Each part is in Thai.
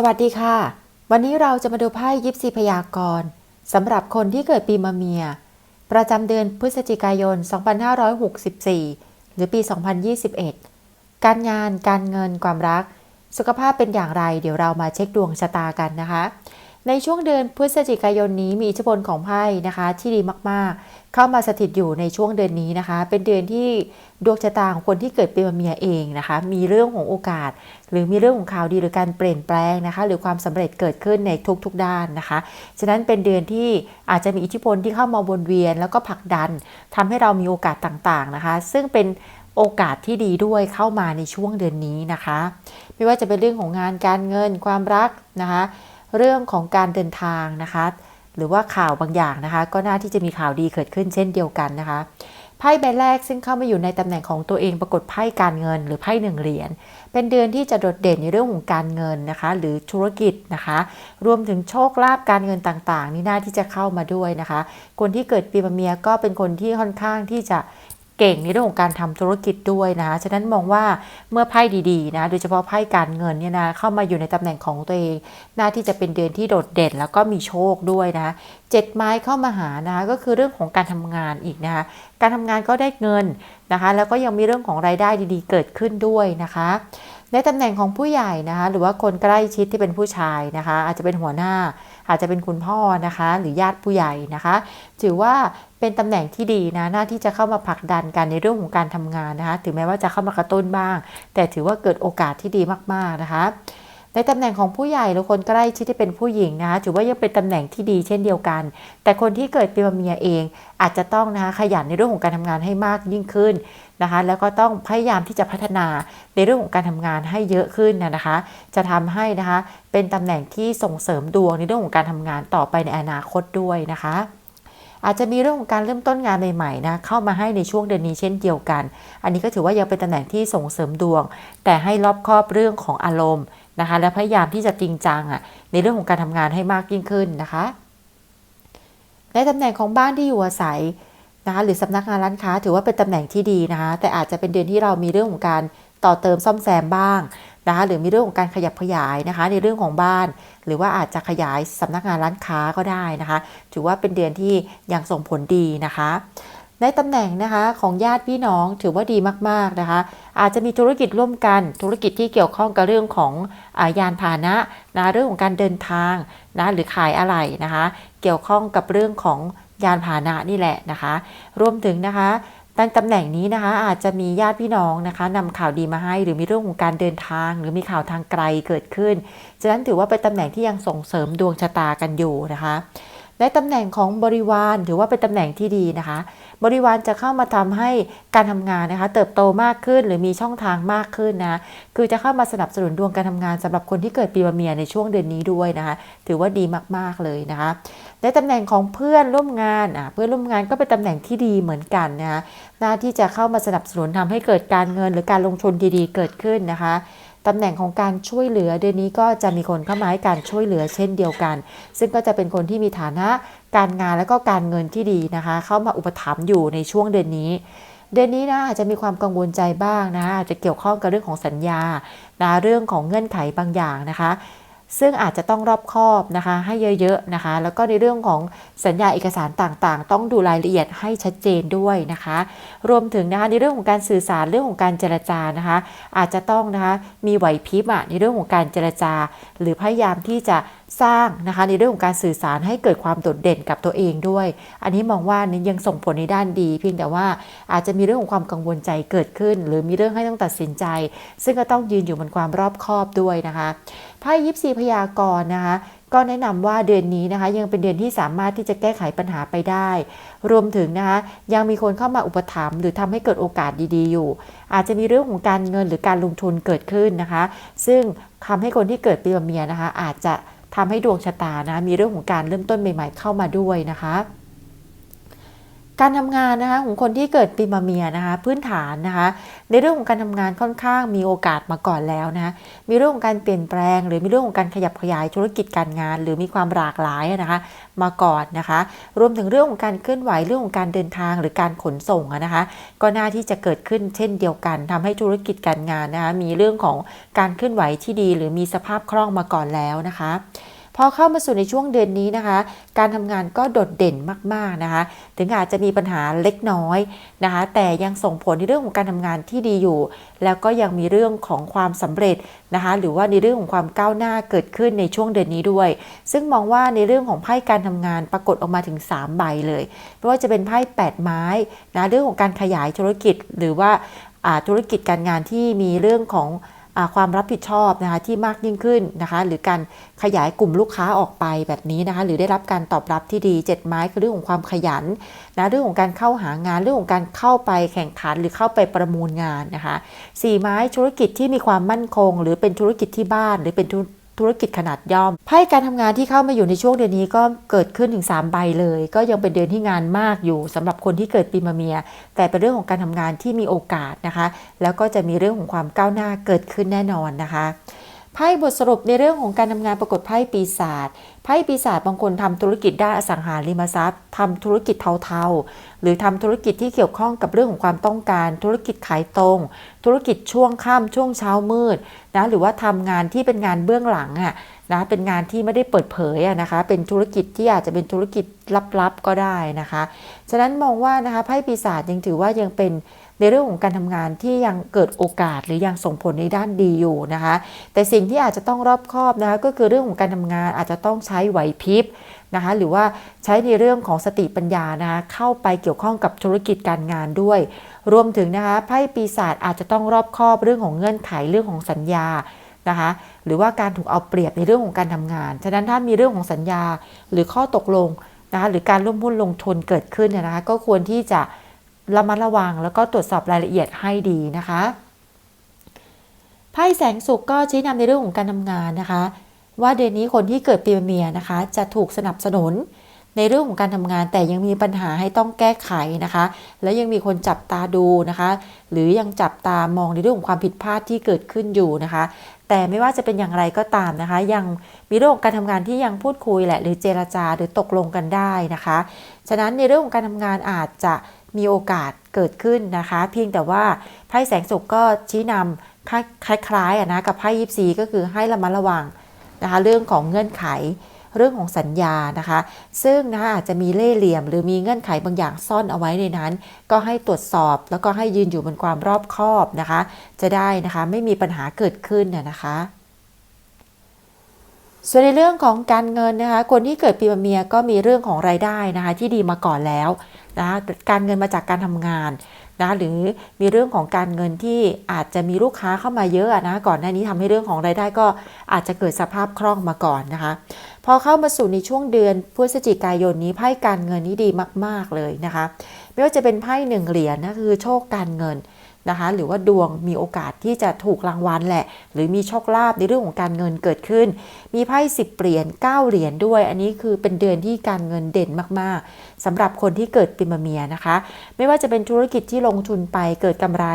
สวัสดีค่ะ วันนี้เราจะมาดูไพ่ยิปซีพยากรณ์สำหรับคนที่เกิดปีมะเมีย ประจำเดือนพฤศจิกายน 2564 หรือปี 2021 การงานการเงินความรัก สุขภาพเป็นอย่างไร เดี๋ยวเรามาเช็คดวงชะตากันนะคะ ในช่วงเดือนพฤศจิกายนนี้มีอิทธิพลของไพ่นะคะ ที่ดีมากๆ เข้ามาสถิตอยู่ในช่วงเดือนนี้นะคะ เป็นเดือนที่ดวงชะตาของคนที่เกิดปีมะเมียเองนะคะ มีเรื่องของโอกาส หรือมีเรื่องของข่าวดีหรือการเปลี่ยนแปลงนะคะ หรือความสำเร็จเกิดขึ้นในทุกๆด้านนะคะ ฉะนั้นเป็นเดือนที่อาจจะมีอิทธิพลที่เข้ามาวนเวียน แล้วก็ผลักดันทำให้เรามีโอกาสต่างๆนะคะ ซึ่งเป็นโอกาสที่ดีด้วยเข้ามาในช่วงเดือนนี้นะคะ ไม่ว่าจะเป็นเรื่องของงานการเงินความรักนะคะ เรื่องของการเดินทางนะคะ หรือว่าข่าวบางอย่างนะคะ ก็น่าที่จะมีข่าวดีเกิดขึ้นเช่นเดียวกันนะคะไพ่ใบแรกซึ่งเข้ามาอยู่ในตำแหน่งของตัวเองปรากฏไพ่การเงินหรือไพ่หนึ่งเหรียญเป็นเดือนที่จะโดดเด่นในเรื่องของการเงินนะคะ หรือธุรกิจนะคะ รวมถึงโชคลาภการเงินต่างๆ นี่น่าที่จะเข้ามาด้วยนะคะ คนที่เกิดปีมะเมียก็เป็นคนที่ค่อนข้างที่จะ เก่งในเรื่องของการทำธุรกิจด้วยนะ ฉะนั้นมองว่าเมื่อไพ่ดีๆนะ โดยเฉพาะไพ่การเงินเนี่ยนะ เข้ามาอยู่ในตำแหน่งของตัวเองน่าที่จะเป็นเดือนที่โดดเด่น แล้วก็มีโชคด้วยนะเจ็ดไม้เข้ามาหานะคะก็คือเรื่องของการทำงานอีกนะคะ การทำงานก็ได้เงินนะคะ แล้วก็ยังมีเรื่องของรายได้ดีๆ เกิดขึ้นด้วยนะคะในตำแหน่งของผู้ใหญ่นะคะหรือว่าคนใกล้ชิดที่เป็นผู้ชายนะคะ อาจจะเป็นหัวหน้า อาจจะเป็นคุณพ่อนะคะ หรือญาติผู้ใหญ่นะคะ ถือว่าเป็นตำแหน่งที่ดีนะหน้าที่จะเข้ามาผลักดันกันในเรื่องของการทำงานนะคะ ถึงแม้ว่าจะเข้ามากระตุ้นบ้าง แต่ถือว่าเกิดโอกาสที่ดีมากๆนะคะ ในตำแหน่งของผู้ใหญ่หรือคนใกล้ชิดที่เป็นผู้หญิงนะคะถือว่ายังเป็นตำแหน่งที่ดีเช่นเดียวกัน แต่คนที่เกิดปีมะเมียเองอาจจะต้องนะคะขยันในเรื่องของการทำงานให้มากยิ่งขึ้นนะคะแล้วก็ต้องพยายามที่จะพัฒนาในเรื่องของการทำงานให้เยอะขึ้นนะคะ จะทำให้นะคะเป็นตำแหน่งที่ส่งเสริมดวงในเรื่องของการทำงานต่อไปในอนาคตด้วยนะคะอาจจะมีเรื่องของการเริ่มต้นงานใหม่ๆนะเข้ามาให้ในช่วงเดือนนี้เช่นเดียวกัน อันนี้ก็ถือว่ายังเป็นตำแหน่งที่ส่งเสริมดวง แต่ให้รอบครอบเรื่องของอารมณ์ นะคะ และพยายามที่จะจริงจังอะในเรื่องของการทำงานให้มากยิ่งขึ้นนะคะในตำแหน่งของบ้านที่อยู่อาศัยนะคะหรือสำนักงานร้านค้า ถือว่าเป็นตำแหน่งที่ดีนะคะแต่อาจจะเป็นเดือนที่เรามีเรื่องของการต่อเติมซ่อมแซมบ้างนะคะหรือมีเรื่องของการขยับขยายนะคะ ในเรื่องของบ้าน หรือว่าอาจจะขยายสำนักงานร้านค้าก็ได้นะคะ ถือว่าเป็นเดือนที่ยังส่งผลดีนะคะ ในตำแหน่งนะคะของญาติพี่น้องถือว่าดีมากๆนะคะ อาจจะมีธุรกิจร่วมกัน ธุรกิจที่เกี่ยวข้องกับเรื่องของอายานพาหนะนะเรื่องของการเดินทางนะหรือขายอะไรนะคะ เกี่ยวข้องกับเรื่องของยานพาหนะนี่แหละนะคะ รวมถึงนะคะตั้งตำแหน่งนี้นะคะอาจจะมีญาติพี่น้องนะคะนำข่าวดีมาให้ หรือมีเรื่องของการเดินทาง หรือมีข่าวทางไกลเกิดขึ้นฉะนั้นถือว่าเป็นตำแหน่งที่ยังส่งเสริมดวงชะตากันอยู่นะคะ ในตำแหน่งของบริวารถือว่าเป็นตำแหน่งที่ดีนะคะ บริวารจะเข้ามาทำให้การทำงานนะคะ เติบโตมากขึ้นหรือมีช่องทางมากขึ้นนะคือจะเข้ามาสนับสนุนดวงการทำงานสำหรับคนที่เกิดปีมะเมียในช่วงเดือนนี้ด้วยนะคะ ถือว่าดีมากๆเลยนะคะในตำแหน่งของเพื่อนร่วมงานอะเพื่อนร่วมงานก็เป็นตำแหน่งที่ดีเหมือนกันนะคะหน้าที่จะเข้ามาสนับสนุนทำให้เกิดการเงินหรือการลงทุนดีๆ เกิดขึ้นนะคะ ตำแหน่งของการช่วยเหลือเดือนนี้ก็จะมีคนเข้ามาให้การช่วยเหลือเช่นเดียวกัน ซึ่งก็จะเป็นคนที่มีฐานะการงานและก็การเงินที่ดีนะคะ เข้ามาอุปถัมภ์อยู่ในช่วงเดือนนี้ เดือนนี้นะอาจจะมีความกังวลใจบ้างนะคะอาจจะเกี่ยวข้องกับเรื่องของสัญญานะเรื่องของเงื่อนไขบางอย่างนะคะ ซึ่งอาจจะต้องรอบคอบนะคะ ให้เยอะๆนะคะ แล้วก็ในเรื่องของสัญญาเอกสารต่างๆ ต้องดูรายละเอียดให้ชัดเจนด้วยนะคะ รวมถึงนะคะในเรื่องของการสื่อสารเรื่องของการเจรจานะคะ อาจจะต้องนะคะมีไหวพริบในเรื่องของการเจรจา หรือพยายามที่จะ สร้างนะคะในเรื่องของการสื่อสารให้เกิดความโดดเด่นกับตัวเองด้วย อันนี้มองว่านี้ยังส่งผลในด้านดี เพียงแต่ว่าอาจจะมีเรื่องของความกังวลใจเกิดขึ้น หรือมีเรื่องให้ต้องตัดสินใจ ซึ่งก็ต้องยืนอยู่บนความรอบคอบด้วยนะคะไพ่ยิปซีพยากรณ์นะคะก็แนะนำว่าเดือนนี้นะคะยังเป็นเดือนที่สามารถที่จะแก้ไขปัญหาไปได้ รวมถึงนะคะยังมีคนเข้ามาอุปถัมภ์หรือทำให้เกิดโอกาสดีๆอยู่ อาจจะมีเรื่องของการเงินหรือการลงทุนเกิดขึ้นนะคะ ซึ่งทำให้คนที่เกิดปีมะเมียนะคะอาจจะ ทำให้ดวงชะตานะมีเรื่องของการเริ่มต้นใหม่ ๆ เข้ามาด้วยนะคะ การทำงานนะคะของคนที่เกิดปีมะเมียนะคะ พื้นฐานนะคะ ในเรื่องของการทำงานค่อนข้างมีโอกาสมาก่อนแล้วนะะมีเรื่องของการเปลี่ยนแปลง หรือมีเรื่องของการขยับขยายธุรกิจการงาน หรือมีความหลากหลายนะคะ มาก่อนนะคะ รวมถึงเรื่องของการเคลื่อนไหวเรื่องของการเดินทางหรือการขนส่งนะคะ ก็น่าที่จะเกิดขึ้นเช่นเดียวกันทำให้ธุรกิจการงานนะคะมีเรื่องของการเคลื่อนไหวที่ดี หรือมีสภาพคล่องมาก่อนแล้วนะคะ พอเข้ามาสู่ในช่วงเดือนนี้นะคะ การทำงานก็โดดเด่นมากๆนะคะ ถึงอาจจะมีปัญหาเล็กน้อยนะคะ แต่ยังส่งผลในเรื่องของการทำงานที่ดีอยู่ แล้วก็ยังมีเรื่องของความสำเร็จนะคะ หรือว่าในเรื่องของความก้าวหน้าเกิดขึ้นในช่วงเดือนนี้ด้วย ซึ่งมองว่าในเรื่องของไพ่การทำงานปรากฏออกมาถึง 3 ใบเลยไม่ว่าจะเป็นไพ่8ไม้นะเรื่องของการขยายธุรกิจหรือว่าธุรกิจการงานที่มีเรื่องของ ความรับผิดชอบนะคะที่มากยิ่งขึ้นนะคะ หรือการขยายกลุ่มลูกค้าออกไปแบบนี้นะคะ หรือได้รับการตอบรับที่ดี 7 ไม้คือเรื่องของความขยันนะเรื่องของการเข้าหางานเรื่องของการเข้าไปแข่งขันหรือเข้าไปประมูลงานนะคะสี่ไม้ธุรกิจที่มีความมั่นคง หรือเป็นธุรกิจที่บ้านหรือเป็น ธุรกิจขนาดย่อมไพ่การทำงานที่เข้ามาอยู่ในช่วงเดือนนี้ก็เกิดขึ้นถึง 3 ใบเลย ก็ยังเป็นเดือนที่งานมากอยู่สำหรับคนที่เกิดปีมะเมีย แต่เป็นเรื่องของการทำงานที่มีโอกาสนะคะ แล้วก็จะมีเรื่องของความก้าวหน้าเกิดขึ้นแน่นอนนะคะ ไพ่บทสรุปในเรื่องของการทำงานปรากฏไพ่ปีศาจไพ่ปีศาจบางคนทำธุรกิจด้านอสังหาริมทรัพย์ทำธุรกิจเทาๆ หรือทำธุรกิจที่เกี่ยวข้องกับเรื่องของความต้องการ ธุรกิจขายตรง ธุรกิจช่วงค่ำช่วงเช้ามืดนะหรือว่าทำงานที่เป็นงานเบื้องหลังอะนะเป็นงานที่ไม่ได้เปิดเผยอะนะคะ เป็นธุรกิจที่อาจจะเป็นธุรกิจลับๆก็ได้นะคะ ฉะนั้นมองว่านะคะไพ่ปีศาจยังถือว่ายังเป็น ในเรื่องของการทำงานที่ยังเกิดโอกาสหรือยังส่งผลในด้านดีอยู่นะคะ แต่สิ่งที่อาจจะต้องรอบคอบนะคะก็คือเรื่องของการทำงานอาจจะต้องใช้ไหวพริบนะคะหรือว่าใช้ในเรื่องของสติปัญญานะคะเข้าไปเกี่ยวข้องกับธุรกิจการงานด้วย รวมถึงนะคะไพ่ปีศาจอาจจะต้องรอบคอบเรื่องของเงื่อนไขเรื่องของสัญญานะคะหรือว่าการถูกเอาเปรียบในเรื่องของการทำงาน ฉะนั้นถ้ามีเรื่องของสัญญาหรือข้อตกลงนะคะหรือการร่วมหุ้นลงทุนเกิดขึ้นเนี่ยนะคะก็ควรที่จะ ระมัดระวังแล้วก็ตรวจสอบรายละเอียดให้ดีนะคะไพ่แสงสุขก็ชี้นำในเรื่องของการทำงานนะคะ ว่าเดือนนี้คนที่เกิดปีมะเมียนะคะ จะถูกสนับสนุนในเรื่องของการทำงานแต่ยังมีปัญหาให้ต้องแก้ไขนะคะ และยังมีคนจับตาดูนะคะ หรือยังจับตามองในเรื่องของความผิดพลาดที่เกิดขึ้นอยู่นะคะ แต่ไม่ว่าจะเป็นอย่างไรก็ตามนะคะ ยังมีเรื่องของการทำงานที่ยังพูดคุยแหละหรือเจรจาหรือตกลงกันได้นะคะ ฉะนั้นในเรื่องของการทำงานอาจจะ มีโอกาสเกิดขึ้นนะคะ เพียงแต่ว่าไพ่แสงสุขก็ชี้นำคล้ายๆนะกับไพ่ยิปซีก็คือให้ระมัดระวังนะคะเรื่องของเงื่อนไขเรื่องของสัญญานะคะ ซึ่งนะอาจจะมีเล่ห์เหลี่ยม หรือมีเงื่อนไขบางอย่างซ่อนเอาไว้ในนั้น ก็ให้ตรวจสอบแล้วก็ให้ยืนอยู่บนความรอบคอบนะคะ จะได้นะคะไม่มีปัญหาเกิดขึ้นนะคะ ส่วนในเรื่องของการเงินนะคะ คนที่เกิดปีมะเมียก็มีเรื่องของรายได้นะคะ ที่ดีมาก่อนแล้ว นะการเงินมาจากการทำงานนะหรือมีเรื่องของการเงินที่อาจจะมีลูกค้าเข้ามาเยอะนะก่อนหน้านี้ทำให้เรื่องของรายได้ก็อาจจะเกิดสภาพคล่องมาก่อนนะคะ พอเข้ามาสู่ในช่วงเดือนพฤศจิกายนนี้ไพ่การเงินนี้ดีมาก ๆเลยนะคะ ไม่ว่าจะเป็นไพ่หนึ่งเหรียญนะคือโชคการเงินนะคะหรือว่าดวงมีโอกาสที่จะถูกรางวัลแหละ หรือมีโชคลาภในเรื่องของการเงินเกิดขึ้น มีไพ่สิบเหรียญ9เหรียญด้วย อันนี้คือเป็นเดือนที่การเงินเด่นมาก สำหรับคนที่เกิดปีมะเมียนะคะ ไม่ว่าจะเป็นธุรกิจที่ลงทุนไปเกิดกำไร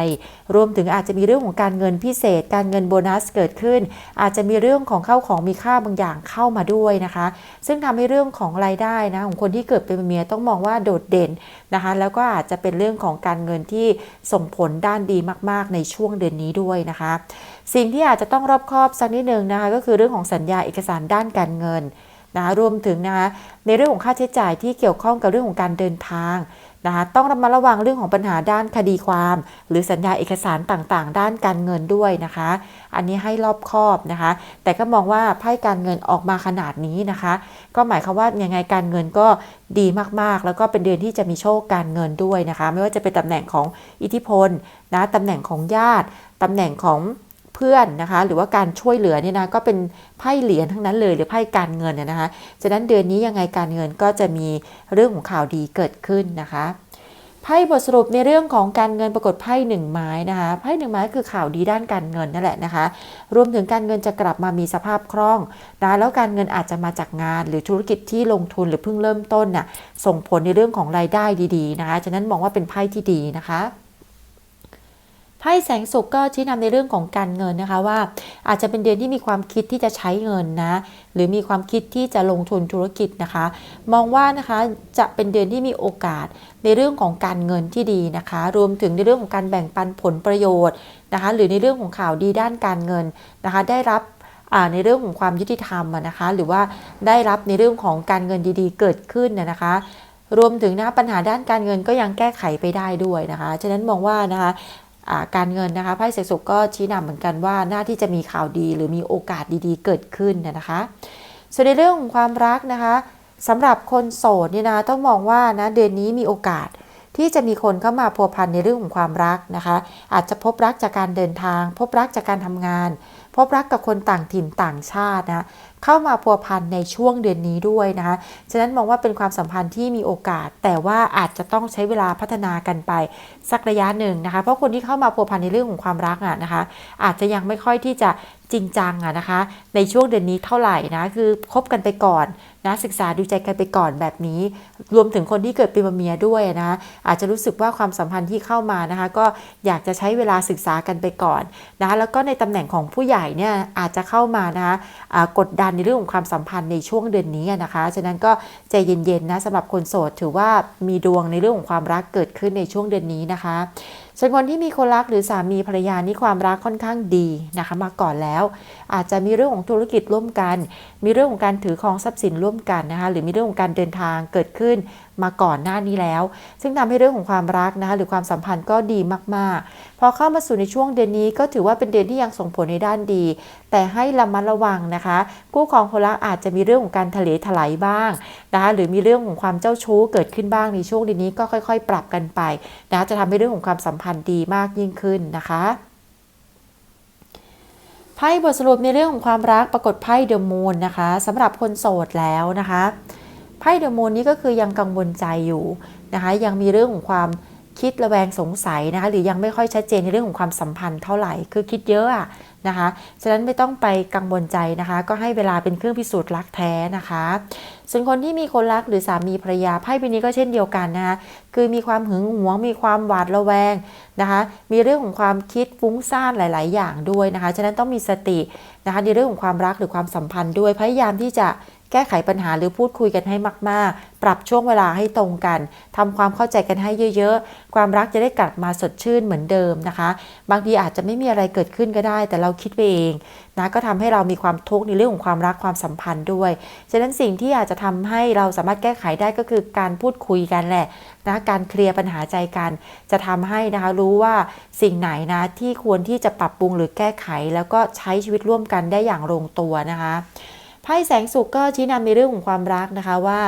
รวมถึงอาจจะมีเรื่องของการเงินพิเศษ การเงินโบนัสเกิดขึ้น อาจจะมีเรื่องของเข้าของมีค่าบางอย่างเข้ามาด้วยนะคะ ซึ่งทำให้เรื่องของรายได้นะของคนที่เกิดปีมะเมียต้องมองว่าโดดเด่นนะคะ แล้วก็อาจจะเป็นเรื่องของการเงินที่ส่งผลด้านดีมาก ๆ ในช่วงเดือนนี้ด้วยนะคะ สิ่งที่อาจจะต้องรอบคอบสักนิดนึงนะคะก็คือเรื่องของสัญญาเอกสารด้านการเงิน นะรวมถึงนะคะในเรื่องของค่าใช้จ่ายที่เกี่ยวข้องกับเรื่องของการเดินทางนะคะต้องระมัดระวังเรื่องของปัญหาด้านคดีความ หรือสัญญาเอกสารต่างๆ ด้านการเงินด้วยนะคะ อันนี้ให้รอบคอบนะคะ แต่ก็มองว่าไพ่การเงินออกมาขนาดนี้นะคะ ก็หมายความว่ายังไงการเงินก็ดีมากๆ แล้วก็เป็นเดือนที่จะมีโชคการเงินด้วยนะคะ ไม่ว่าจะเป็นตำแหน่งของอิทธิพลนะตำแหน่งของญาติตำแหน่งของ เพื่อนนะคะ หรือว่าการช่วยเหลือเนี่ยนะก็เป็นไพ่เหรียญทั้งนั้นเลยหรือไพ่การเงินนะคะฉะนั้นเดือนนี้ยังไงการเงินก็จะมีเรื่องของข่าวดีเกิดขึ้นนะคะไพ่บทสรุปในเรื่องของการเงินปรากฏไพ่หนึ่งไม้นะคะไพ่หนึ่งไม้คือข่าวดีด้านการเงินนั่นแหละนะคะ รวมถึงการเงินจะกลับมามีสภาพคล่องนะแล้วการเงินอาจจะมาจากงาน หรือธุรกิจที่ลงทุนหรือเพิ่งเริ่มต้นน่ะส่งผลในเรื่องของรายได้ดีๆนะคะฉะนั้นมองว่าเป็นไพ่ที่ดีนะคะ ไพ่แสงสุขก็ชี้นำในเรื่องของการเงินนะคะว่า อาจจะเป็นเดือนที่มีความคิดที่จะใช้เงินนะ หรือมีความคิดที่จะลงทุนธุรกิจนะคะ มองว่านะคะจะเป็นเดือนที่มีโอกาสในเรื่องของการเงินที่ดีนะคะ รวมถึงในเรื่องของการแบ่งปันผลประโยชน์นะคะ หรือในเรื่องของข่าวดีด้านการเงินนะคะ ได้รับในเรื่องของความยุติธรรมนะคะ หรือว่าได้รับในเรื่องของการเงินดีๆ เกิดขึ้นนะคะรวมถึงนะปัญหาด้านการเงินก็ยังแก้ไขไปได้ด้วยนะคะ ฉะนั้นมองว่านะคะ การเงินนะคะไพ่เสกสุขก็ชี้นำเหมือนกันว่าหน้าที่จะมีข่าวดีหรือมีโอกาสดีๆ เกิดขึ้นนะคะ ส่วนในเรื่องของความรักนะคะสำหรับคนโสดเนี่ยนะต้องมองว่านะเดือนนี้มีโอกาสที่จะมีคนเข้ามาพัวพันในเรื่องของความรักนะคะ อาจจะพบรักจากการเดินทาง พบรักจากการทำงาน พบรักกับคนต่างถิ่นต่างชาตินะ เข้ามาพัวพันในช่วงเดือนนี้ด้วยนะคะฉะนั้นมองว่าเป็นความสัมพันธ์ที่มีโอกาส แต่ว่าอาจจะต้องใช้เวลาพัฒนากันไปสักระยะหนึ่งนะคะ เพราะคนที่เข้ามาพัวพันในเรื่องของความรักอะนะคะ อาจจะยังไม่ค่อยที่จะ จริงจังอะนะคะ ในช่วงเดือนนี้เท่าไหร่นะคือคบกันไปก่อนนะศึกษาดูใจกันไปก่อนแบบนี้ รวมถึงคนที่เกิดเปีมเมียด้วยนะอาจจะรู้สึกว่าความสัมพันธ์ที่เข้ามานะคะ ก็อยากจะใช้เวลาศึกษากันไปก่อนนะคะแล้วก็ในตำแหน่งของผู้ใหญ่เนี่ยอาจจะเข้ามานะคะกดดันในเรื่องของความสัมพันธ์ในช่วงเดือนนี้นะคะฉะนั้นก็ใจเย็นๆนะสำหรับคนโสดถือว่ามีดวงในเรื่องของความรักเกิดขึ้นในช่วงเดือนนี้นะคะ ส่วนคนที่มีคนรักหรือสามีภรรยานี่ความรักค่อนข้างดีนะคะมาก่อนแล้ว อาจจะมีเรื่องของธุรกิจร่วมกัน มีเรื่องของการถือครองทรัพย์สินร่วมกันนะคะหรือมีเรื่องของการเดินทางเกิดขึ้น มาก่อนหน้านี้แล้ว ซึ่งทำให้เรื่องของความรักนะคะหรือความสัมพันธ์ก็ดีมากๆ พอเข้ามาสู่ในช่วงเดือนนี้ก็ถือว่าเป็นเดือนที่ยังส่งผลในด้านดี แต่ให้ระมัดระวังนะคะ คู่ครองคนรักอาจจะมีเรื่องของการทะเลถลายบ้างนะคะหรือมีเรื่องของความเจ้าชู้เกิดขึ้นบ้างในช่วงเดือนนี้ก็ค่อย ๆ ปรับกันไปนะคะจะทำให้เรื่องของความสัมพันธ์ดีมากยิ่งขึ้นนะคะไพ่บทสรุปในเรื่องของความรักปรากฏไพ่เดอะมูนนะคะสำหรับคนโสดแล้วนะคะ ไพ่เดอะมูนนี้ก็คือยังกังวลใจอยู่นะคะ ยังมีเรื่องของความคิดระแวงสงสัยนะคะ หรือยังไม่ค่อยชัดเจนในเรื่องของความสัมพันธ์เท่าไหร่ คือคิดเยอะอะนะคะ ฉะนั้นไม่ต้องไปกังวลใจนะคะ ก็ให้เวลาเป็นเครื่องพิสูจน์รักแท้นะคะ ส่วนคนที่มีคนรักหรือสามีภรรยาไพ่ใบนี้ก็เช่นเดียวกันนะคะ คือมีความหึงหวง มีความหวาดระแวงนะคะ มีเรื่องของความคิดฟุ้งซ่านหลาย ๆ อย่างด้วยนะคะ ฉะนั้นต้องมีสตินะคะในเรื่องของความรักหรือความสัมพันธ์ด้วย พยายามที่จะ แก้ไขปัญหาหรือพูดคุยกันให้มาก ๆ ปรับช่วงเวลาให้ตรงกันทำความเข้าใจกันให้เยอะ ๆ ความรักจะได้กลับมาสดชื่นเหมือนเดิมนะคะ บางทีอาจจะไม่มีอะไรเกิดขึ้นก็ได้ แต่เราคิดไปเองนะก็ทำให้เรามีความทุกข์ในเรื่องของความรักความสัมพันธ์ด้วย ฉะนั้นสิ่งที่อาจจะทำให้เราสามารถแก้ไขได้ก็คือการพูดคุยกันแหละนะการเคลียร์ปัญหาใจกัน จะทำให้นะคะรู้ว่าสิ่งไหนนะที่ควรที่จะปรับปรุงหรือแก้ไข แล้วก็ใช้ชีวิตร่วมกันได้อย่างลงตัวนะคะ ไพ่แสงสุขก็ชี้นำในเรื่องของความรักนะคะว่า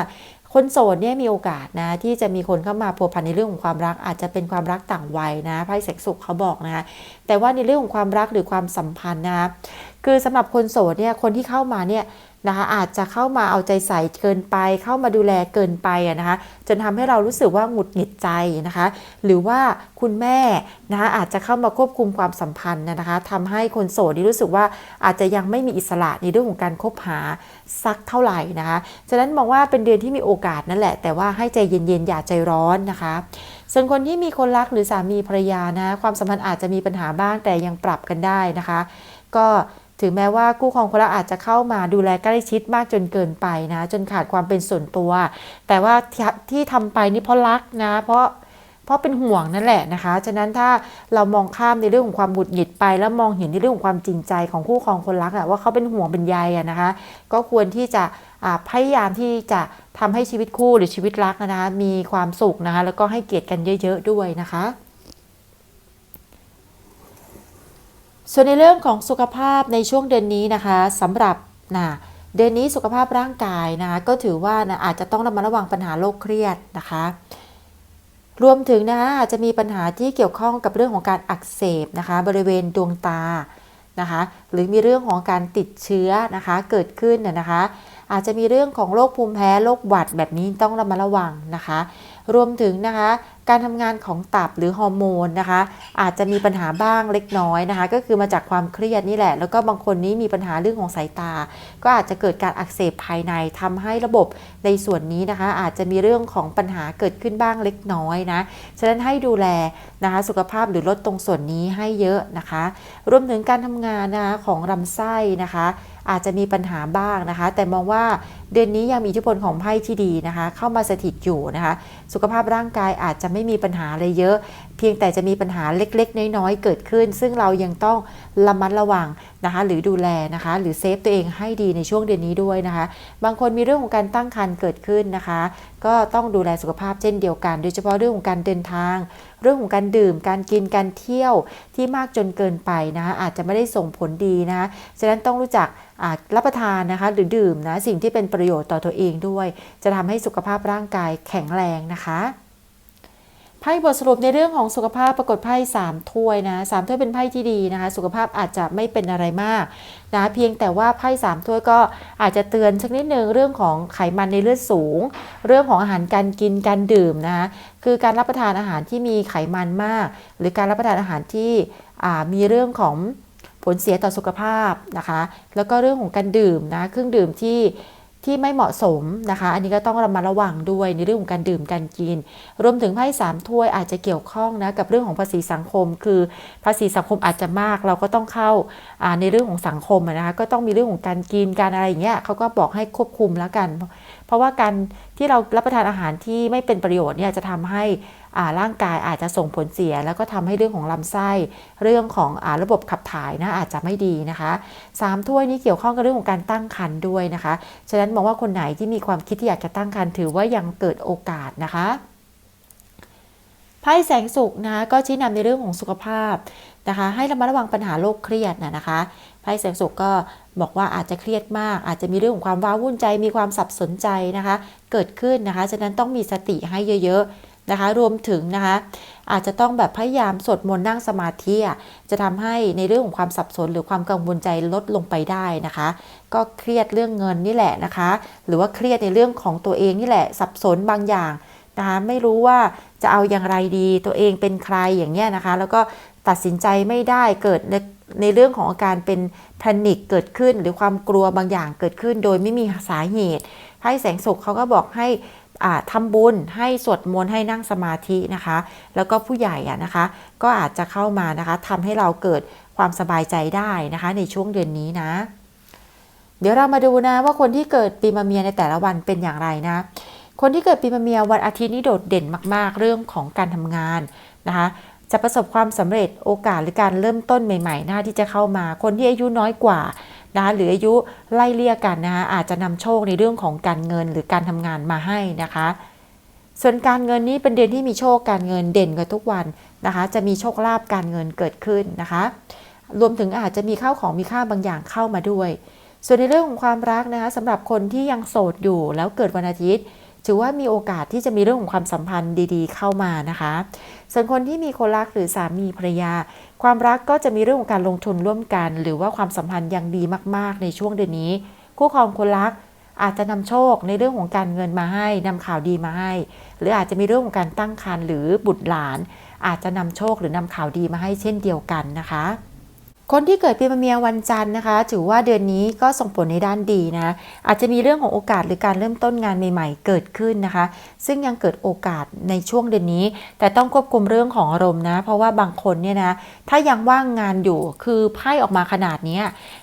คนโสดเนี่ยมีโอกาสนะที่จะมีคนเข้ามาพัวพันในเรื่องของความรักอาจจะเป็นความรักต่างวัยนะไพ่แสงสุขเขาบอกนะคะแต่ว่าในเรื่องของความรักหรือความสัมพันธ์นะ คือสำหรับคนโสดเนี่ยคนที่เข้ามาเนี่ยนะคะอาจจะเข้ามาเอาใจใส่เกินไป เข้ามาดูแลเกินไปนะคะจนทำให้เรารู้สึกว่าหงุดหงิดใจนะคะ หรือว่าคุณแม่นะคะอาจจะเข้ามาควบคุมความสัมพันธ์นะคะทำให้คนโสดนี่รู้สึกว่าอาจจะยังไม่มีอิสระในเรื่องของการคบหาสักเท่าไหร่นะคะฉะนั้นมองว่าเป็นเดือนที่มีโอกาสนั่นแหละ แต่ว่าให้ใจเย็นๆอย่าใจร้อนนะคะส่วนคนที่มีคนรักหรือสามีภรรยานะความสัมพันธ์อาจจะมีปัญหาบ้างแต่ยังปรับกันได้นะคะ ก็ ถึงแม้ว่าคู่ครองคนละอาจจะเข้ามาดูแลใกล้ชิดมากจนเกินไปนะ จนขาดความเป็นส่วนตัว แต่ว่าที่ทำไปนี่เพราะรักนะ เพราะเพราะเป็นห่วงนั่นแหละนะคะ ฉะนั้นถ้าเรามองข้ามในเรื่องของความหงุดหงิดไปแล้วมองเห็นในเรื่องของความจริงใจของคู่ครองคนรักอะว่าเขาเป็นห่วงเป็นใยอะนะคะ ก็ควรที่จะพยายามที่จะทำให้ชีวิตคู่หรือชีวิตรักนะคะมีความสุขนะคะแล้วก็ให้เกียรติกันเยอะ ๆ ด้วยนะคะ ส่วนในเรื่องของสุขภาพในช่วงเดือนนี้นะคะสำหรับนะเดือนนี้สุขภาพร่างกายนะคะก็ถือว่านะอาจจะต้องระมัดระวังปัญหาโรคเครียดนะคะ รวมถึงนะคะอาจจะมีปัญหาที่เกี่ยวข้องกับเรื่องของการอักเสบนะคะ บริเวณดวงตานะคะหรือมีเรื่องของการติดเชื้อนะคะเกิดขึ้นนะคะ อาจจะมีเรื่องของโรคภูมิแพ้โรคหวัดแบบนี้ต้องระมัดระวังนะคะ รวมถึงนะคะการทำงานของตับหรือฮอร์โมนนะคะ อาจจะมีปัญหาบ้างเล็กน้อยนะคะ ก็คือมาจากความเครียดนี่แหละ แล้วก็บางคนนี้มีปัญหาเรื่องของสายตา ก็อาจจะเกิดการอักเสบภายในทำให้ระบบในส่วนนี้นะคะ อาจจะมีเรื่องของปัญหาเกิดขึ้นบ้างเล็กน้อยนะฉะนั้นให้ดูแลนะคะสุขภาพหรือลดตรงส่วนนี้ให้เยอะนะคะ รวมถึงการทำงานนะคะของลำไส้นะคะ อาจจะมีปัญหาบ้างนะคะ แต่มองว่าเดือนนี้ยังมีอิทธิพลของไพ่ที่ดีนะคะ เข้ามาสถิตอยู่นะคะ สุขภาพร่างกายอาจจะไม่มีปัญหาอะไรเยอะ เพียงแต่จะมีปัญหาเล็กๆ น้อยๆ เกิดขึ้น ซึ่งเรายังต้องระมัดระวังนะคะ หรือดูแลนะคะ หรือเซฟตัวเองให้ดีในช่วงเดือนนี้ด้วยนะคะ บางคนมีเรื่องของการตั้งครรภ์เกิดขึ้นนะคะ ก็ต้องดูแลสุขภาพเช่นเดียวกัน โดยเฉพาะเรื่องของการเดินทาง เรื่องของการดื่มการกินการเที่ยวที่มากจนเกินไปนะคะอาจจะไม่ได้ส่งผลดีนะฉะนั้นต้องรู้จักรับประทานนะคะหรือดื่มนะสิ่งที่เป็นประโยชน์ต่อตัวเองด้วย จะทำให้สุขภาพร่างกายแข็งแรงนะคะ ไพ่บทสรุปในเรื่องของสุขภาพปรากฏไพ่สามถ้วยนะสามถ้วยเป็นไพ่ที่ดีนะคะ สุขภาพอาจจะไม่เป็นอะไรมากนะเพียงแต่ว่าไพ่สามถ้วยก็อาจจะเตือนสักนิดนึงเรื่องของไขมันในเลือดสูง เรื่องของอาหารการกินการดื่มนะคะคือการรับประทานอาหารที่มีไขมันมาก หรือการรับประทานอาหารที่มีเรื่องของผลเสียต่อสุขภาพนะคะ แล้วก็เรื่องของการดื่มนะเครื่องดื่มที่ ที่ไม่เหมาะสมนะคะ อันนี้ก็ต้องระมัดระวังด้วยในเรื่องของการดื่มการกิน รวมถึงไพ่สามถ้วยอาจจะเกี่ยวข้องนะกับเรื่องของภาษีสังคม คือภาษีสังคมอาจจะมากเราก็ต้องเข้าในเรื่องของสังคมนะคะก็ต้องมีเรื่องของการกินการอะไรอย่างเงี้ยเขาก็บอกให้ควบคุมแล้วกัน เพราะว่าการที่เรารับประทานอาหารที่ไม่เป็นประโยชน์เนี่ยจะทำให้อ่าร่างกายอาจจะส่งผลเสีย แล้วก็ทำให้เรื่องของลำไส้เรื่องของอาระบบขับถ่ายนะอาจจะไม่ดีนะคะสามถ้วยนี้เกี่ยวข้องกับเรื่องของการตั้งครรภ์ด้วยนะคะ ฉะนั้นมองว่าคนไหนที่มีความคิดที่อยากจะตั้งครรภ์ถือว่ายังเกิดโอกาสนะคะไพ่แสงสุขนะก็ชี้นำในเรื่องของสุขภาพนะคะ ให้ระมัดระวังปัญหาโรคเครียดนะนะคะ ไพ่แสงสุขก็บอกว่าอาจจะเครียดมาก อาจจะมีเรื่องของความว้าวุ่นใจ มีความสับสนใจนะคะ เกิดขึ้นนะคะ ฉะนั้นต้องมีสติให้เยอะๆนะคะ รวมถึงนะคะ อาจจะต้องแบบพยายามสวดมนต์นั่งสมาธิอะจะทำให้ในเรื่องของความสับสน หรือความกังวลใจลดลงไปได้นะคะ ก็เครียดเรื่องเงินนี่แหละนะคะ หรือว่าเครียดในเรื่องของตัวเองนี่แหละ สับสนบางอย่างนะคะไม่รู้ว่าจะเอาอย่างไรดีตัวเองเป็นใครอย่างเงี้ยนะคะ แล้วก็ตัดสินใจไม่ได้เกิด ในเรื่องของอาการเป็นแพนิคเกิดขึ้น หรือความกลัวบางอย่างเกิดขึ้น โดยไม่มีสาเหตุไพ่แสงสุขเขาก็บอกให้อ่าทำบุญให้สวดมนต์ให้นั่งสมาธินะคะ แล้วก็ผู้ใหญ่อะนะคะ ก็อาจจะเข้ามานะคะทำให้เราเกิดความสบายใจได้นะคะในช่วงเดือนนี้นะ เดี๋ยวเรามาดูนะว่าคนที่เกิดปีมะเมียในแต่ละวันเป็นอย่างไรนะ คนที่เกิดปีมะเมียวันอาทิตย์นี้โดดเด่นมาก ๆ เรื่องของการทำงานนะคะ จะประสบความสำเร็จโอกาสหรือการเริ่มต้นใหม่ๆหน้าที่จะเข้ามา คนที่อายุน้อยกว่านะหรืออายุไล่เลี่ยกันนะคะอาจจะนำโชคในเรื่องของการเงินหรือการทำงานมาให้นะคะ ส่วนการเงินนี้เป็นเดือนที่มีโชคการเงินเด่นกว่าทุกวันนะคะ จะมีโชคลาภการเงินเกิดขึ้นนะคะ รวมถึงอาจจะมีข้าวของมีค่าบางอย่างเข้ามาด้วย ส่วนในเรื่องของความรักนะคะสำหรับคนที่ยังโสดอยู่แล้วเกิดวันอาทิตย์ ถือว่ามีโอกาสที่จะมีเรื่องของความสัมพันธ์ดีๆ เข้ามานะคะ ส่วนคนที่มีคนรักหรือสามีภรรยา ความรักก็จะมีเรื่องของการลงทุนร่วมกัน หรือว่าความสัมพันธ์ยังดีมาก ๆ ในช่วงเดือนนี้ คู่ครองคนรักอาจจะนำโชคในเรื่องของการเงินมาให้นำข่าวดีมาให้ หรืออาจจะมีเรื่องของการตั้งครรภ์หรือบุตรหลาน อาจจะนำโชคหรือนำข่าวดีมาให้เช่นเดียวกันนะคะ คนที่เกิดปีมะเมียวันจันทร์นะคะ ถือว่าเดือนนี้ก็ส่งผลในด้านดีนะ อาจจะมีเรื่องของโอกาสหรือการเริ่มต้นงานใหม่ ๆ เกิดขึ้นนะคะ ซึ่งยังเกิดโอกาสในช่วงเดือนนี้ แต่ต้องควบคุมเรื่องของอารมณ์นะ เพราะว่าบางคนเนี่ยนะ ถ้ายังว่างงานอยู่ คือไพ่ออกมาขนาดนี้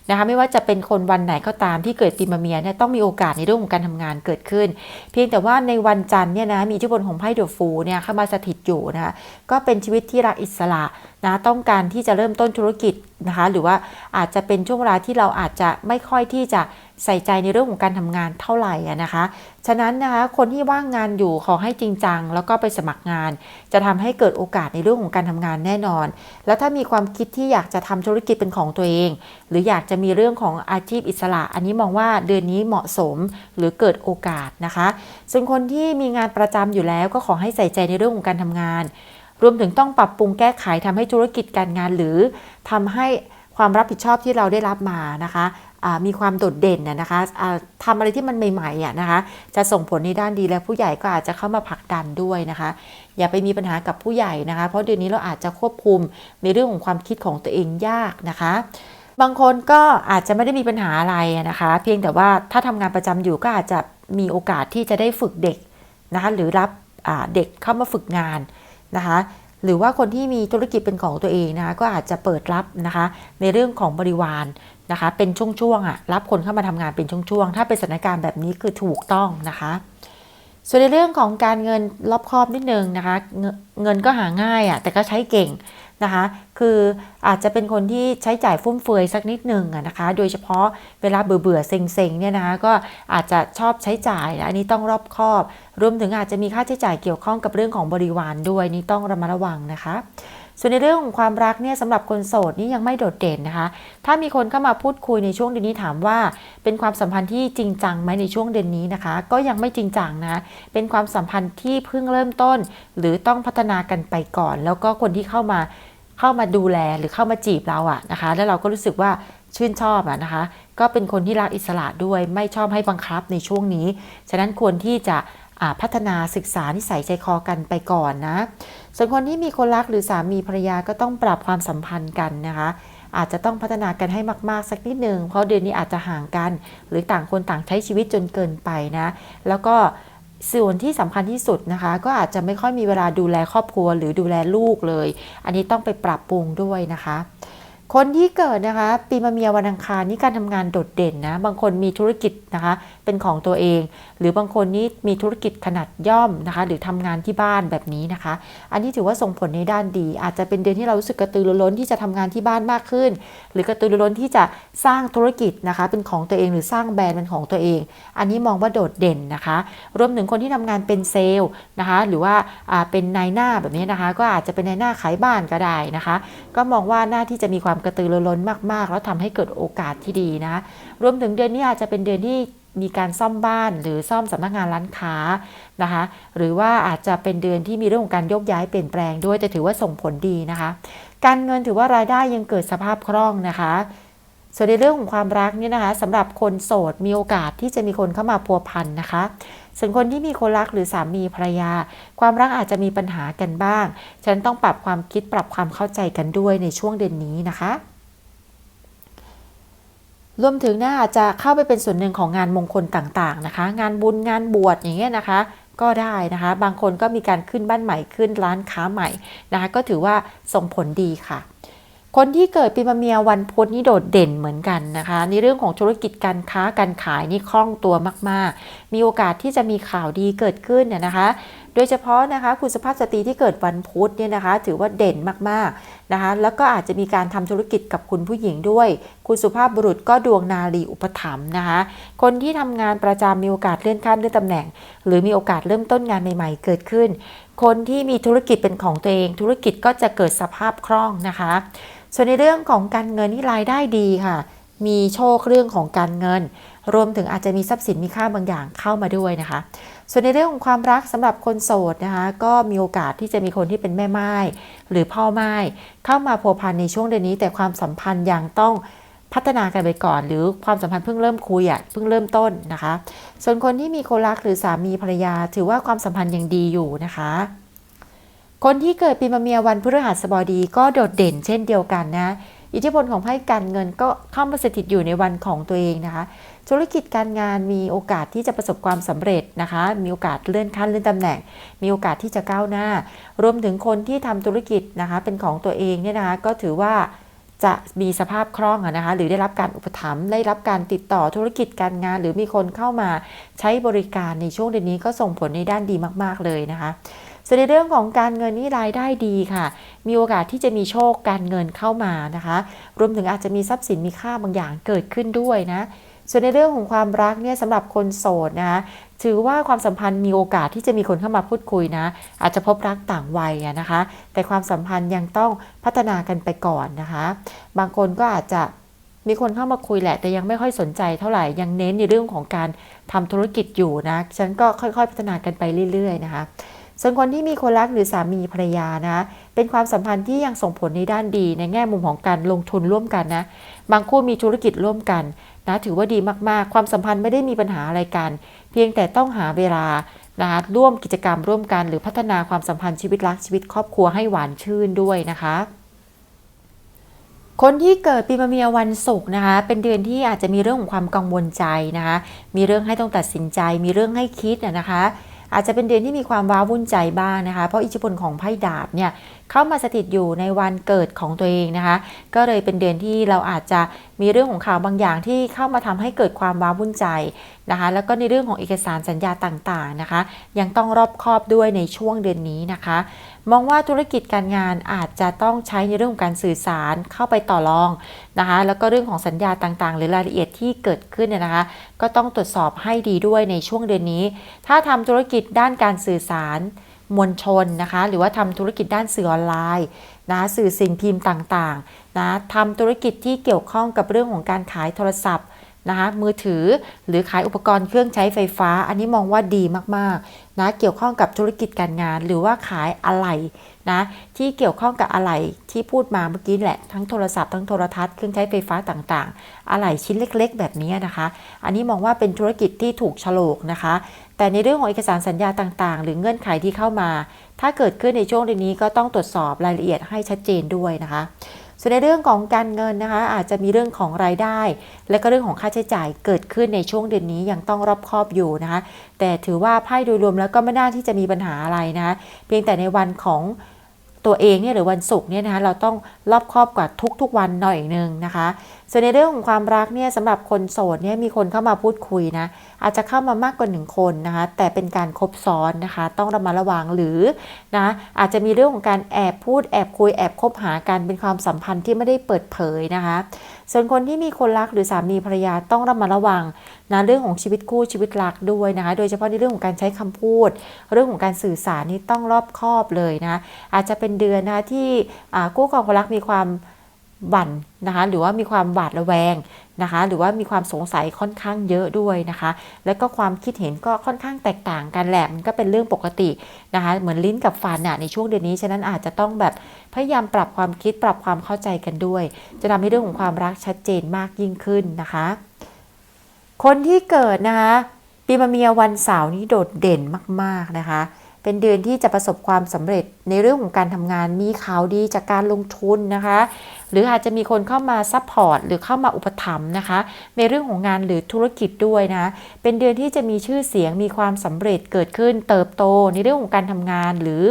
นะคะไม่ว่าจะเป็นคนวันไหนก็ตามที่เกิดปีมะเมียเนี่ยต้องมีโอกาสในเรื่องของการทำงานเกิดขึ้น เพียงแต่ว่าในวันจันทร์เนี่ยนะมีอิทธิพลของไพ่เดอะฟูเนี่ยเข้ามาสถิตอยู่นะคะก็เป็นชีวิตที่รักอิสระนะต้องการที่จะเริ่มต้นธุรกิจนะคะหรือว่าอาจจะเป็นช่วงเวลาที่เราอาจจะไม่ค่อยที่จะ ใส่ใจในเรื่องของการทำงานเท่าไหร่อะนะคะ ฉะนั้นนะคะคนที่ว่างงานอยู่ขอให้จริงจัง แล้วก็ไปสมัครงาน จะทำให้เกิดโอกาสในเรื่องของการทำงานแน่นอน แล้วถ้ามีความคิดที่อยากจะทำธุรกิจเป็นของตัวเอง หรืออยากจะมีเรื่องของอาชีพอิสระ อันนี้มองว่าเดือนนี้เหมาะสมหรือเกิดโอกาสนะคะ ส่วนคนที่มีงานประจำอยู่แล้วก็ขอให้ใส่ใจในเรื่องของการทำงาน รวมถึงต้องปรับปรุงแก้ไขทำให้ธุรกิจการงานหรือทำให้ความรับผิดชอบที่เราได้รับมานะคะ มีความโดดเด่นนะคะะทำอะไรที่มันใหม่ๆอะนะคะ จะส่งผลในด้านดีและผู้ใหญ่ก็อาจจะเข้ามาผลักดันด้วยนะคะ อย่าไปมีปัญหากับผู้ใหญ่นะคะ เพราะเดือนนี้เราอาจจะควบคุมในเรื่องของความคิดของตัวเองยากนะคะ บางคนก็อาจจะไม่ได้มีปัญหาอะไรนะคะ เพียงแต่ว่าถ้าทำงานประจำอยู่ก็อาจจะมีโอกาสที่จะได้ฝึกเด็กนะคะ หรือรับเด็กเข้ามาฝึกงานนะคะหรือว่าคนที่มีธุรกิจเป็นของตัวเองนะคะก็อาจจะเปิดรับนะคะในเรื่องของบริวาร นะคะ เป็นช่วงๆอะรับคนเข้ามาทำงานเป็นช่วงๆ ถ้าเป็นสถานการณ์แบบนี้คือถูกต้องนะคะ ส่วนในเรื่องของการเงินรอบครอบนิดนึงนะคะเงเงินก็หาง่ายอะแต่ก็ใช้เก่งนะคะ คืออาจจะเป็นคนที่ใช้จ่ายฟุ่มเฟือยสักนิดหนึ่งนะคะ โดยเฉพาะเวลาเบื่อเบื่อเซ็งเซ็งเนี่ยนะคะก็อาจจะชอบใช้จ่ายนะอันนี้ต้องรอบคอบ รวมถึงอาจจะมีค่าใช้จ่ายเกี่ยวข้องกับเรื่องของบริวารด้วยนี่ต้องระมัดระวังนะคะ ส่วนในเรื่องของความรักเนี่ยสำหรับคนโสดนี่ยังไม่โดดเด่นนะคะ ถ้ามีคนเข้ามาพูดคุยในช่วงเดือนนี้ถามว่า เป็นความสัมพันธ์ที่จริงจังไหมในช่วงเดือนนี้นะคะ ก็ยังไม่จริงจังนะ เป็นความสัมพันธ์ที่เพิ่งเริ่มต้น หรือต้องพัฒนากันไปก่อน แล้วก็คนที่เข้ามาเข้ามาดูแลหรือเข้ามาจีบเราอะนะคะ แล้วเราก็รู้สึกว่าชื่นชอบอะนะคะ ก็เป็นคนที่รักอิสระด้วยไม่ชอบให้บังคับในช่วงนี้ ฉะนั้นควรที่จะพัฒนาศึกษานิสัยใจคอกันไปก่อนนะ ส่วนคนที่มีคนรักหรือสามีภรรยาก็ต้องปรับความสัมพันธ์กันนะคะ อาจจะต้องพัฒนากันให้มากๆสักนิดหนึ่งเพราะเดือนนี้อาจจะห่างกัน หรือต่างคนต่างใช้ชีวิตจนเกินไปนะ แล้วก็ส่วนที่สำคัญที่สุดนะคะ ก็อาจจะไม่ค่อยมีเวลาดูแลครอบครัว หรือดูแลลูกเลย อันนี้ต้องไปปรับปรุงด้วยนะคะ คนที่เกิดนะคะ ปีมะเมียวันอังคารนี่การทำงานโดดเด่นนะ บางคนมีธุรกิจนะคะ เป็นของตัวเอง หรือบางคนนี่มีธุรกิจขนาดย่อมนะคะ หรือทำงานที่บ้านแบบนี้นะคะ อันนี้ถือว่าส่งผลในด้านดี อาจจะเป็นเดือนที่เรารู้สึกกระตือรือร้นที่จะทำงานที่บ้านมากขึ้น หรือกระตือรือร้นที่จะสร้างธุรกิจนะคะ เป็นของตัวเองหรือสร้างแบรนด์เป็นของตัวเอง อันนี้มองว่าโดดเด่นนะคะ รวมถึงคนที่ทำงานเป็นเซลล์นะคะ หรือว่าเป็นนายหน้าแบบนี้นะคะ ก็อาจจะเป็นนายหน้าขายบ้านก็ได้นะคะก็มองว่าหน้าที่จะมีความกระตือรือร้นมาก ๆ แล้วทำให้เกิดโอกาสที่ดีนะ รวมถึงเดือนนี้อาจจะเป็นเดือนที่มีการซ่อมบ้านหรือซ่อมสำนักงานร้านค้านะคะ หรือว่าอาจจะเป็นเดือนที่มีเรื่องของการยกย้ายเปลี่ยนแปลงด้วยแต่ถือว่าส่งผลดีนะคะ การเงินถือว่ารายได้ยังเกิดสภาพคล่องนะคะ ส่วนในเรื่องของความรักเนี่ยนะคะสำหรับคนโสดมีโอกาสที่จะมีคนเข้ามาพัวพันนะคะ ส่วนคนที่มีคนรักหรือสามีภรรยา ความรักอาจจะมีปัญหากันบ้าง ฉะนั้นต้องปรับความคิดปรับความเข้าใจกันด้วยในช่วงเดือนนี้นะคะรวมถึงนะอาจจะเข้าไปเป็นส่วนหนึ่งของงานมงคลต่างๆนะคะ งานบุญงานบวชอย่างเงี้ยนะคะ ก็ได้นะคะ บางคนก็มีการขึ้นบ้านใหม่ขึ้นร้านค้าใหม่นะคะ ก็ถือว่าส่งผลดีค่ะ คนที่เกิดปีมะเมียวันพุธนี่โดดเด่นเหมือนกันนะคะ ในเรื่องของธุรกิจการค้าการขายนี่คล่องตัวมาก ๆ มีโอกาสที่จะมีข่าวดีเกิดขึ้นนะคะ โดยเฉพาะนะคะคุณสภาพสตรีที่เกิดวันพุธเนี่ยนะคะ ถือว่าเด่นมากๆนะคะ แล้วก็อาจจะมีการทำธุรกิจกับคุณผู้หญิงด้วย คุณสุภาพบุรุษก็ดวงนาลีอุปถัมภ์นะคะ คนที่ทำงานประจำมีโอกาสเลื่อนขั้นเลื่อนตำแหน่ง หรือมีโอกาสเริ่มต้นงานใหม่ๆ เกิดขึ้น คนที่มีธุรกิจเป็นของตัวเอง ธุรกิจก็จะเกิดสภาพคล่องนะคะ ส่วนในเรื่องของการเงินนี่รายได้ดีค่ะ มีโชคเรื่องของการเงิน รวมถึงอาจจะมีทรัพย์สินมีค่าบางอย่างเข้ามาด้วยนะคะ ส่วนในเรื่องของความรักสำหรับคนโสดนะคะก็มีโอกาสที่จะมีคนที่เป็นแม่ไม้หรือพ่อไม้เข้ามาพัวพันในช่วงเดือนนี้ แต่ความสัมพันธ์ยังต้องพัฒนากันไปก่อน หรือความสัมพันธ์เพิ่งเริ่มคุยอะเพิ่งเริ่มต้นนะคะ ส่วนคนที่มีคนรักหรือสามีภรรยา ถือว่าความสัมพันธ์ยังดีอยู่นะคะ คนที่เกิดปีมะเมียวันพฤหัสบดีก็โดดเด่นเช่นเดียวกันนะอิทธิพลของไพ่การเงินก็เข้ามาสถิตอยู่ในวันของตัวเองนะคะ ธุรกิจการงานมีโอกาสที่จะประสบความสำเร็จนะคะ มีโอกาสเลื่อนขั้นเลื่อนตำแหน่ง มีโอกาสที่จะก้าวหน้า รวมถึงคนที่ทำธุรกิจนะคะ เป็นของตัวเองเนี่ยนะคะ ก็ถือว่าจะมีสภาพคล่องนะคะหรือได้รับการอุปถัมภ์ได้รับการติดต่อธุรกิจการงาน หรือมีคนเข้ามาใช้บริการในช่วงเดือนนี้ก็ส่งผลในด้านดีมาก ๆ เลยนะคะส่วนในเรื่องของการเงินนี่รายได้ดีค่ะ มีโอกาสที่จะมีโชคการเงินเข้ามานะคะ รวมถึงอาจจะมีทรัพย์สินมีค่าบางอย่างเกิดขึ้นด้วยนะ ส่วนในเรื่องของความรักเนี่ยสำหรับคนโสดนะถือว่าความสัมพันธ์มีโอกาสที่จะมีคนเข้ามาพูดคุยนะ อาจจะพบรักต่างวัยนะคะ แต่ความสัมพันธ์ยังต้องพัฒนากันไปก่อนนะคะ บางคนก็อาจจะมีคนเข้ามาคุยแหละ แต่ยังไม่ค่อยสนใจเท่าไหร่ยังเน้นในเรื่องของการทำธุรกิจอยู่นะฉันก็ค่อยๆ พัฒนากันไปเรื่อย ๆ นะคะส่วนคนที่มีคนรักหรือสามีภรรยานะ เป็นความสัมพันธ์ที่ยังส่งผลในด้านดีในแง่มุมของการลงทุนร่วมกันนะ บางคู่มีธุรกิจร่วมกัน นะถือว่าดีมากๆ ความสัมพันธ์ไม่ได้มีปัญหาอะไรกัน เพียงแต่ต้องหาเวลานะคะร่วมกิจกรรมร่วมกัน หรือพัฒนาความสัมพันธ์ชีวิตรักชีวิตครอบครัวให้หวานชื่นด้วยนะคะคนที่เกิดปีมะเมียวันศุกร์นะคะ เป็นเดือนที่อาจจะมีเรื่องของความกังวลใจนะคะ มีเรื่องให้ต้องตัดสินใจ มีเรื่องให้คิดนะคะ อาจจะเป็นเดือนที่มีความว้าวุ่นใจบ้างนะคะ เพราะอิทธิพลของไพ่ดาบเนี่ย เข้ามาสถิตอยู่ในวันเกิดของตัวเองนะคะ ก็เลยเป็นเดือนที่เราอาจจะมีเรื่องของข่าวบางอย่างที่เข้ามาทำให้เกิดความว้าวุ่นใจนะคะ แล้วก็ในเรื่องของเอกสารสัญญาต่างๆนะคะ ยังต้องรอบคอบด้วยในช่วงเดือนนี้นะคะ มองว่าธุรกิจการงานอาจจะต้องใช้ในเรื่องของการสื่อสารเข้าไปต่อรองนะคะ แล้วก็เรื่องของสัญญาต่างๆ หรือรายละเอียดที่เกิดขึ้นเนี่ยนะคะ ก็ต้องตรวจสอบให้ดีด้วยในช่วงเดือนนี้ ถ้าทำธุรกิจด้านการสื่อสาร มวลชนนะคะ หรือว่าทำธุรกิจด้านสื่อออนไลน์นะสื่อสิ่งพิมพ์ต่างๆนะทำธุรกิจที่เกี่ยวข้องกับเรื่องของการขายโทรศัพท์นะคะมือถือหรือขายอุปกรณ์เครื่องใช้ไฟฟ้า อันนี้มองว่าดีมากๆ นะเกี่ยวข้องกับธุรกิจการงาน หรือว่าขายอะไหล่นะที่เกี่ยวข้องกับอะไหล่ที่พูดมาเมื่อกี้แหละทั้งโทรศัพท์ทั้งโทรทัศน์เครื่องใช้ไฟฟ้าต่างๆ อะไหล่ชิ้นเล็กๆ แบบนี้นะคะ อันนี้มองว่าเป็นธุรกิจที่ถูกฉลกนะคะ แต่ในเรื่องของเอกสารสัญญาต่างๆ หรือเงื่อนไขที่เข้ามา ถ้าเกิดขึ้นในช่วงเดือนนี้ก็ต้องตรวจสอบรายละเอียดให้ชัดเจนด้วยนะคะ ส่วนในเรื่องของการเงินนะคะ อาจจะมีเรื่องของรายได้ และก็เรื่องของค่าใช้จ่ายเกิดขึ้นในช่วงเดือนนี้ยังต้องรอบคอบอยู่นะคะ แต่ถือว่าไพ่โดยรวมแล้วก็ไม่น่าที่จะมีปัญหาอะไรนะะเพียงแต่ในวันของ ตัวเองเนี่ยหรือวันศุกร์เนี่ยนะคะเราต้องรอบครอบกว่าทุกๆวันหน่อยหนึ่งนะคะ ส่วนในเรื่องของความรักเนี่ยสำหรับคนโสดเนี่ยมีคนเข้ามาพูดคุยนะอาจจะเข้ามามากกว่าหนึ่งคนนะคะแต่เป็นการคบซ้อนนะคะ ต้องระมัดระวังหรือนะอาจจะมีเรื่องของการแอบพูดแอบคุยแอบคบหากันเป็นความสัมพันธ์ที่ไม่ได้เปิดเผยนะคะ ส่วนคนที่มีคนรักหรือสามีภรรยาต้องระมัดระวังนะเรื่องของชีวิตคู่ชีวิตรักด้วยนะคะโดยเฉพาะในเรื่องของการใช้คำพูด เรื่องของการสื่อสารนี่ต้องรอบคอบเลยนะอาจจะเป็นเดือนนะคะที่คู่ครองคนรักมีความ หวั่นนะคะหรือว่ามีความหวาดระแวงนะคะ หรือว่ามีความสงสัยค่อนข้างเยอะด้วยนะคะ แล้วก็ความคิดเห็นก็ค่อนข้างแตกต่างกันแหละมันก็เป็นเรื่องปกตินะคะ เหมือนลิ้นกับฟันน่ะในช่วงเดือนนี้ฉะนั้นอาจจะต้องแบบพยายามปรับความคิดปรับความเข้าใจกันด้วย จะทำให้เรื่องของความรักชัดเจนมากยิ่งขึ้นนะคะ คนที่เกิดนะคะปีมะเมียวันเสาร์นี้โดดเด่นมาก ๆนะคะ เป็นเดือนที่จะประสบความสำเร็จในเรื่องของการทำงานมีข่าวดีจากการลงทุนนะคะ หรืออาจจะมีคนเข้ามาซัพพอร์ตหรือเข้ามาอุปถัมภ์นะคะ ในเรื่องของงานหรือธุรกิจด้วยนะ เป็นเดือนที่จะมีชื่อเสียงมีความสำเร็จเกิดขึ้น เติบโตในเรื่องของการทำงานหรือ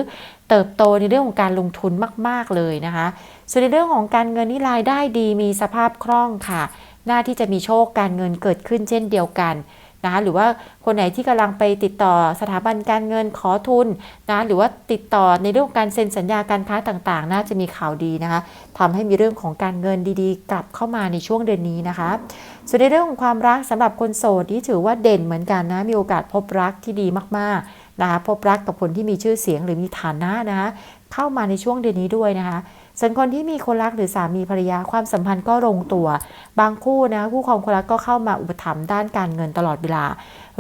เติบโตในเรื่องของการลงทุนมาก ๆ เลยนะคะ ส่วนในเรื่องของการเงินนี่รายได้ดีมีสภาพคล่องค่ะ หน้าที่จะมีโชคการเงินเกิดขึ้นเช่นเดียวกัน นะคะหรือว่าคนไหนที่กำลังไปติดต่อสถาบันการเงินขอทุนนะหรือว่าติดต่อในเรื่องการเซ็นสัญญาการค้าต่างๆ น่าจะมีข่าวดีนะคะทำให้มีเรื่องของการเงินดีๆ กลับเข้ามาในช่วงเดือนนี้นะคะส่วนในเรื่องของความรักสำหรับคนโสดที่ถือว่าเด่นเหมือนกันนะมีโอกาสพบรักที่ดีมากๆนะคะพบรักกับคนที่มีชื่อเสียงหรือมีฐานะนะคะเข้ามาในช่วงเดือนนี้ด้วยนะคะ ส่วนคนที่มีคนรักหรือสามีภรรยาความสัมพันธ์ก็ลงตัว บางคู่นะคู่ครองคนรักก็เข้ามาอุปถัมภ์ด้านการเงินตลอดเวลา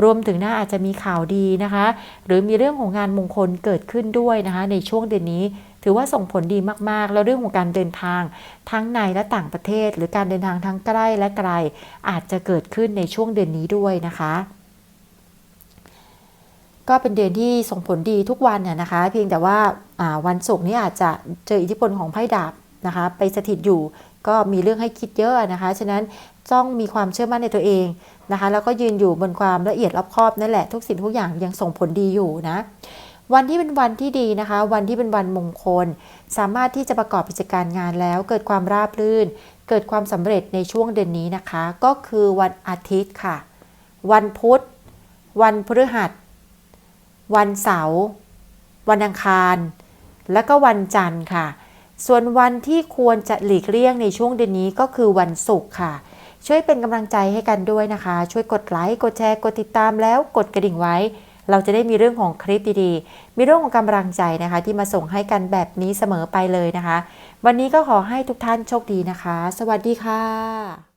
รวมถึงน่าอาจจะมีข่าวดีนะคะ หรือมีเรื่องของงานมงคลเกิดขึ้นด้วยนะคะ ในช่วงเดือนนี้ถือว่าส่งผลดีมาก ๆ แล้วเรื่องของการเดินทาง ทั้งในและต่างประเทศ หรือการเดินทางทั้งใกล้และไกล อาจจะเกิดขึ้นในช่วงเดือนนี้ด้วยนะคะ ก็เป็นเดือนที่ส่งผลดีทุกวันน่ยนะคะ เพียงแต่ว่าวันศุกร์นี้อาจจะเจออิทธิพลของไพ่ดาบนะคะ ไปสถิตอยู่ก็มีเรื่องให้คิดเยอะนะคะ ฉะนั้นต้องมีความเชื่อมั่นในตัวเองนะคะ แล้วก็ยืนอยู่บนความละเอียดรอบคอบนั่นแหละทุกสิ่งทุกอย่างยังส่งผลดีอยู่นะ วันที่เป็นวันที่ดีนะคะ วันที่เป็นวันมงคล สามารถที่จะประกอบกิจการงานแล้ว เกิดความราบรื่น เกิดความสำเร็จในช่วงเดือนนี้นะคะ ก็คือวันอาทิตย์ค่ะ วันพุธ วันพฤหัส วันเสาร์วันอังคาร และก็วันจันทร์ค่ะ ส่วนวันที่ควรจะหลีกเลี่ยงในช่วงเดือนนี้ก็คือวันศุกร์ค่ะ ช่วยเป็นกำลังใจให้กันด้วยนะคะ ช่วยกดไลค์กดแชร์กดติดตามแล้วกดกระดิ่งไว้ เราจะได้มีเรื่องของคลิปดีๆ มีเรื่องของกำลังใจนะคะ ที่มาส่งให้กันแบบนี้เสมอไปเลยนะคะ วันนี้ก็ขอให้ทุกท่านโชคดีนะคะ สวัสดีค่ะ